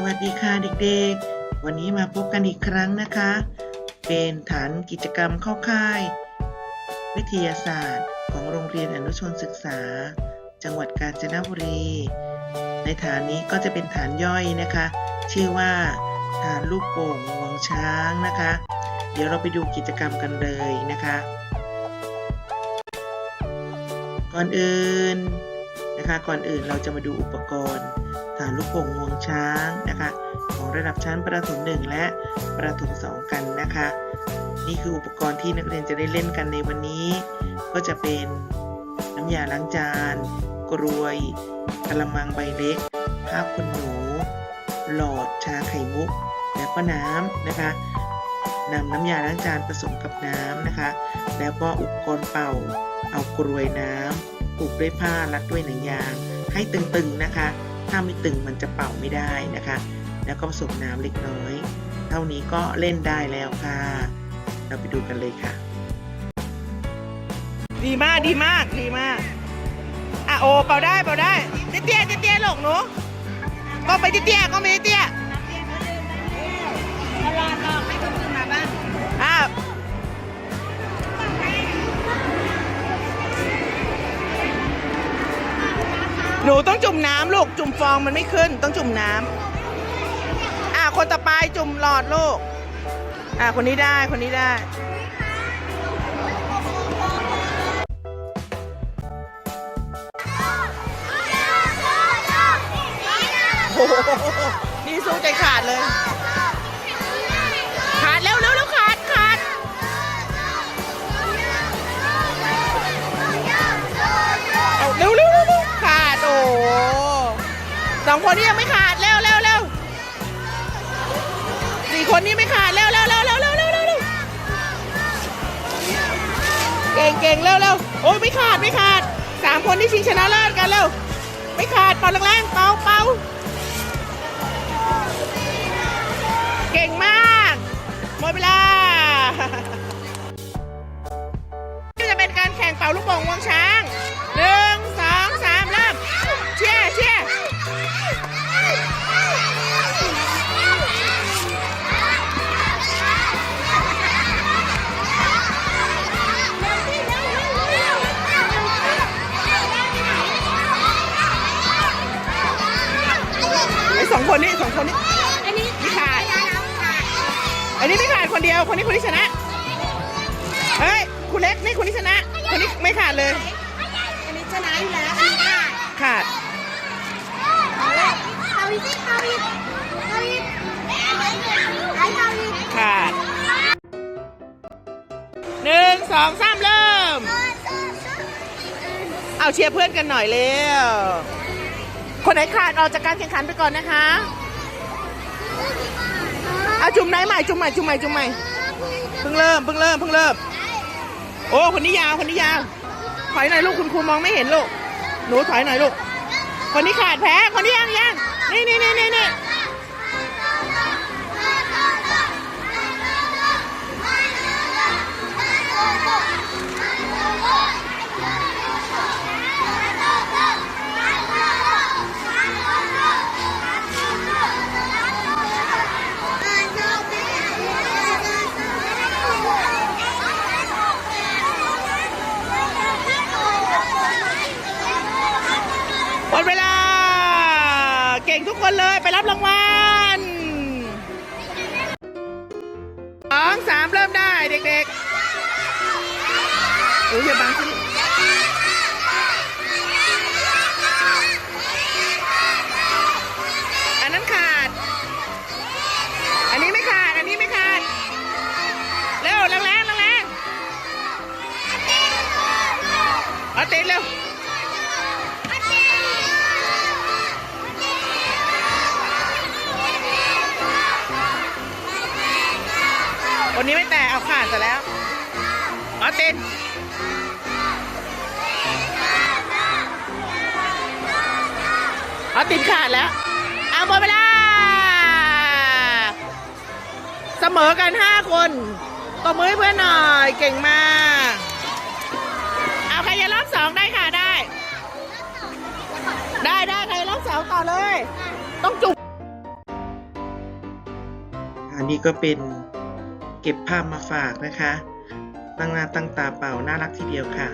สวัสดีค่ะเด็กๆ วันนี้มาพบกันอีกครั้งนะคะ เป็นฐานกิจกรรมเข้าค่าย วิทยาศาสตร์ ของโรงเรียนอนุชนศึกษา จังหวัดกาญจนบุรี ในฐานนี้ก็จะเป็นฐานย่อยนะคะ ชื่อว่าฐานลูกโป่งงวงช้างนะคะ เดี๋ยวเราไปดูกิจกรรมกันเลยนะคะ ก่อนอื่นนะคะ ก่อนอื่นเราจะมาดูอุปกรณ์ ฐานลูกโป่งงวงช้างนะคะ ของระดับชั้นประถมหนึ่งและประถมสองกันนะคะ นี่คืออุปกรณ์ที่นักเรียนจะได้เล่นกันในวันนี้ ก็จะเป็นน้ำยาล้างจาน กรวยกระมังใบเล็กผ้าขนหนู หลอดชาไข่มุก แล้วก็น้ำนะคะนำน้ำยาล้างจานผสมกับน้ำนะคะ แล้วก็อุปกรณ์เป่า เอากรวยน้ำผูกด้วยผ้ารัดด้วยหนังยางให้ตึงๆนะคะ ถ้าไม่ตึงมันจะเป่าไม่ได้นะคะ แล้วก็ผสมน้ำเล็กน้อย เท่านี้ก็เล่นได้แล้วค่ะ เราไปดูกันเลยค่ะ ดีมากดีมากดีมากอะโอเป่าได้เป่าได้เตี้ยเตี้ยเตี้ยหลงหนูก็ไปเตี้ยก็ไปเตี้ยอะ หนูต้องจุ่มน้ำลูก จุ่มฟองมันไม่ขึ้น ต้องจุ่มน้ำอ่าคนต่อไปจุ่มหลอดลูก อ่าคนนี้ได้คนนี้ได้โอ้โหนี่สู้ใจขาดเลย คนนี้ยังไม่ขาดเร็วเร็วเร็วสี่คนนี้ไม่ขาดเร็วเร็วเร็วเร็วเร็วเร็วเร็วเก่งเก่งเร็วเร็วโอ้ยไม่ขาดไม่ขาดสามคนที่ชิงชนะเลิศกันเร็วไม่ขาดเป่าแรงเป่าเป่าเก่งมากหมดเวลาจะเป็นการแข่งเป่าลูกโป่งวงช้างหนึ่ง คนนี้สองคนนี้อันนี้ไม่ขาด อันนี้ไม่ขาดคนเดียว คนนี้คนที่ชนะ เฮ้ย คุณเล็กนี่คนที่ชนะ คนนี้ไม่ขาดเลย อันนี้ชนะอยู่แล้วอันนี้ค่ะขาดเอาอีกสิเอาอีกเอาอีกเอาอีกเอาอีกขาดหนึ่งสองสามเริ่ม เอาเชียร์เพื่อนกันหน่อยเร็วคนไหนขาดออกจากการแข่งขันไปก่อนนะคะ เอาจุ่มไหนใหม่จุ่มใหม่จุ่มใหม่จุ่มใหม่เพิ่งเริ่มเพิ่งเริ่มเพิ่งเริ่ม โอ้คนนี้ยาวคนนี้ยาวถอยหน่อยลูกคุณครูมองไม่เห็นลูกหนูถอยหน่อยลูกคนนี้ขาดแพ้คนนี้ยังยังนี่นี่นี่นี่ ก่งทุกคนเลยไปรับรางวัลสองสามเริ่มได้เด็กๆโอ้ยอย่าบังสิอันนั้นขาด อันนี้ไม่ขาด อันนี้ไม่ขาด เร็วแรงแรงแรงแรงเอาติดเร็ว คนนี้ไม่แตะเอาขาดแต่แล้วออตินออตินขาดแล้ว เอาหมดเวลา เสมอกันห้าคนตบมือให้เพื่อนหน่อยเก่งมาก เอาใครจะรอบสองได้ค่ะได้ ได้ได้ใครรอบสองต่อเลย ต้องจุกนี้ก็เป็น เก็บภาพมาฝากนะคะตั้งหน้าตั้งตาเป่าน่ารักทีเดียวค่ะ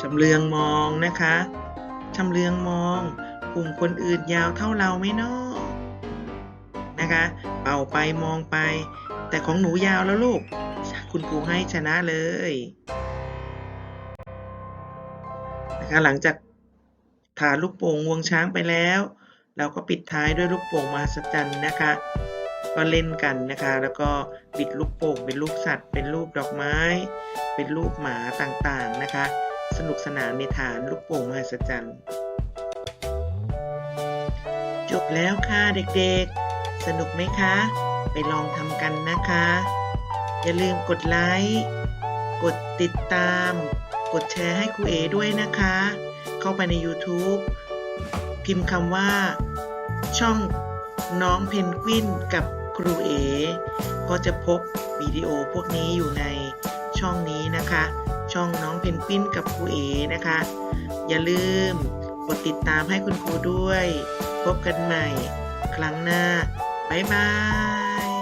ชำเลืองมองนะคะชำเลืองมองกลุ่มคนอื่นยาวเท่าเราไหม่นอนะคะ เป่าไปมองไป แต่ของหนูยาวแล้วลูก คุณครูให้ชนะเลยนะคะหลังจากถาลูกโป่งงวงช้างไปแล้ว เราก็ปิดท้ายด้วยลูกโป่งมหัศจรรย์นะคะ ก็เล่นกันนะคะ แล้วก็บิดลูกโป่งเป็นรูปสัตว์ เป็นรูปดอกไม้ เป็นรูปหมาต่างๆนะคะ สนุกสนานในฐานลูกโป่งมหัศจรรย์ จบแล้วค่ะเด็กๆ สนุกไหมคะ ไปลองทำกันนะคะ อย่าลืมกดไลค์กดติดตาม กดแชร์ให้ครูเอด้วยนะคะ เข้าไปใน YouTube พิมพ์คำว่า ช่องน้องเพนกวินกับ ครูเอ ก็จะพบวิดีโอพวกนี้อยู่ในช่องนี้นะคะ ช่องน้องเพนกวินกับครูเอนะคะ อย่าลืมกดติดตามให้คุณครูด้วย พบกันใหม่ ครั้งหน้า บ๊ายบาย